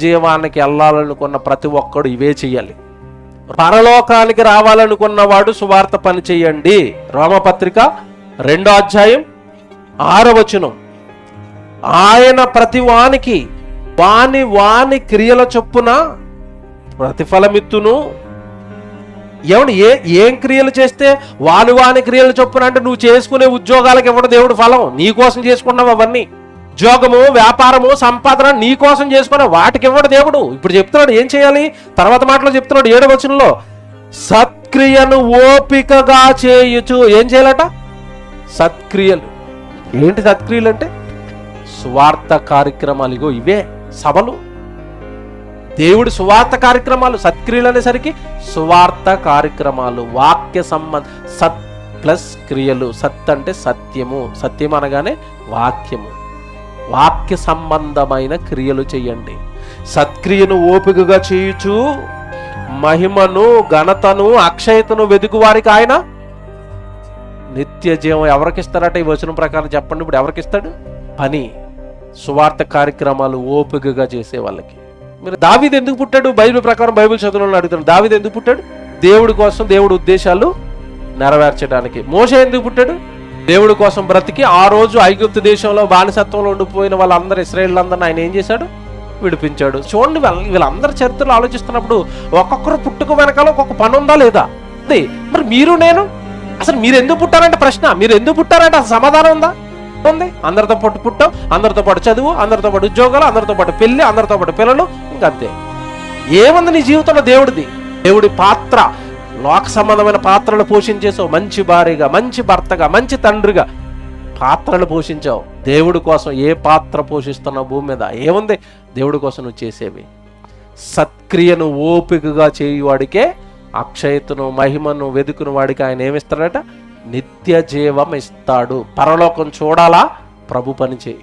జీవానికి వెళ్ళాలనుకున్న ప్రతి ఒక్కడు ఇవే చేయాలి పరలోకానికి రావాలనుకున్నవాడు సువార్త పని చేయండి. రోమపత్రిక రెండో అధ్యాయం ఆరవచనం ఆయన ప్రతి వానికి వాని వాని క్రియల చొప్పున ప్రతిఫలమిత్తును. ఏమండి ఏ ఏం క్రియలు చేస్తే వాని వాని క్రియలు చొప్పున అంటే నువ్వు చేసుకునే ఉద్యోగాలకు ఇవ్వడం దేవుడు ఫలం? నీ కోసం చేసుకున్నావు అవన్నీ. ఉద్యోగము వ్యాపారము సంపాదన నీ కోసం చేసుకున్న వాటికి ఇవ్వడు దేవుడు. ఇప్పుడు చెప్తున్నాడు ఏం చేయాలి? తర్వాత మాటలో చెప్తున్నాడు ఏడు వచనంలో సత్క్రియను ఓపికగా చేయుచు. ఏం చేయాలట? సత్క్రియలు. ఏంటి సత్క్రియలు అంటే స్వార్థ కార్యక్రమాలు. ఇగో ఇవే సభలు. దేవుడి సువార్త కార్యక్రమాలు సత్క్రియలు అనేసరికి సువార్త కార్యక్రమాలు వాక్య సంబంధ సత్ ప్లస్ క్రియలు. సత్ అంటే సత్యము. సత్యం అనగానే వాక్యము. వాక్య సంబంధమైన క్రియలు చేయండి. సత్క్రియను ఓపికగా చేయుచు మహిమను ఘనతను అక్షయతను వెదుకు వారికి ఆయన నిత్య జీవం ఎవరికి ఇస్తారట ఈ వచనం ప్రకారం చెప్పండి. ఇప్పుడు ఎవరికి ఇస్తాడు పని సువార్త కార్యక్రమాలు ఓపికగా చేసే వాళ్ళకి. మీరు దావిది ఎందుకు పుట్టాడు? బైబిల్ ప్రకారం బైబిల్ చదువులను అడుగుతాడు దావిది ఎందుకు పుట్టాడు? దేవుడి కోసం దేవుడి ఉద్దేశాలు నెరవేర్చడానికి. మోస ఎందుకు పుట్టాడు? దేవుడి కోసం బ్రతికి ఆ రోజు ఐగుప్తు దేశంలో బానిసత్వంలో ఉండిపోయిన వాళ్ళందరూ ఇస్రాయేళ్ళందరిని ఆయన ఏం చేశాడు? విడిపించాడు. చూడండి వీళ్ళ వీళ్ళందరి చరిత్రలు ఆలోచిస్తున్నప్పుడు ఒక్కొక్కరు పుట్టుక వెనకాల ఒక్కొక్క పని ఉందా లేదా? ఉంది మరి మీరు నేను? అసలు మీరు ఎందుకు పుట్టారంటే ప్రశ్న. మీరు ఎందుకు పుట్టారంటే అసలు సమాధానం ఉందా? ఉంది. అందరితో పాటు పుట్టాం అందరితో పాటు చదువు అందరితో పాటు ఉద్యోగాలు అందరితో పాటు పెళ్ళి అందరితో పాటు పిల్లలు ఇంకంతే. ఏముంది నీ జీవితంలో దేవుడిది? దేవుడి పాత్ర. లోక సంబంధమైన పాత్రలు పోషించేసావు మంచి భార్యగా మంచి భర్తగా మంచి తండ్రిగా పాత్రలు పోషించావు. దేవుడి కోసం ఏ పాత్ర పోషిస్తున్నావు భూమి మీద? ఏముంది? దేవుడి కోసం నువ్వు చేసేవి. సత్క్రియను ఓపికగా చేయువాడికే అక్షయతను మహిమను వెతుకుని వాడికి ఆయన ఏమిస్తాడట? నిత్య జీవం ఇస్తాడు. పరలోకం చూడాలా? ప్రభు పని చేయి.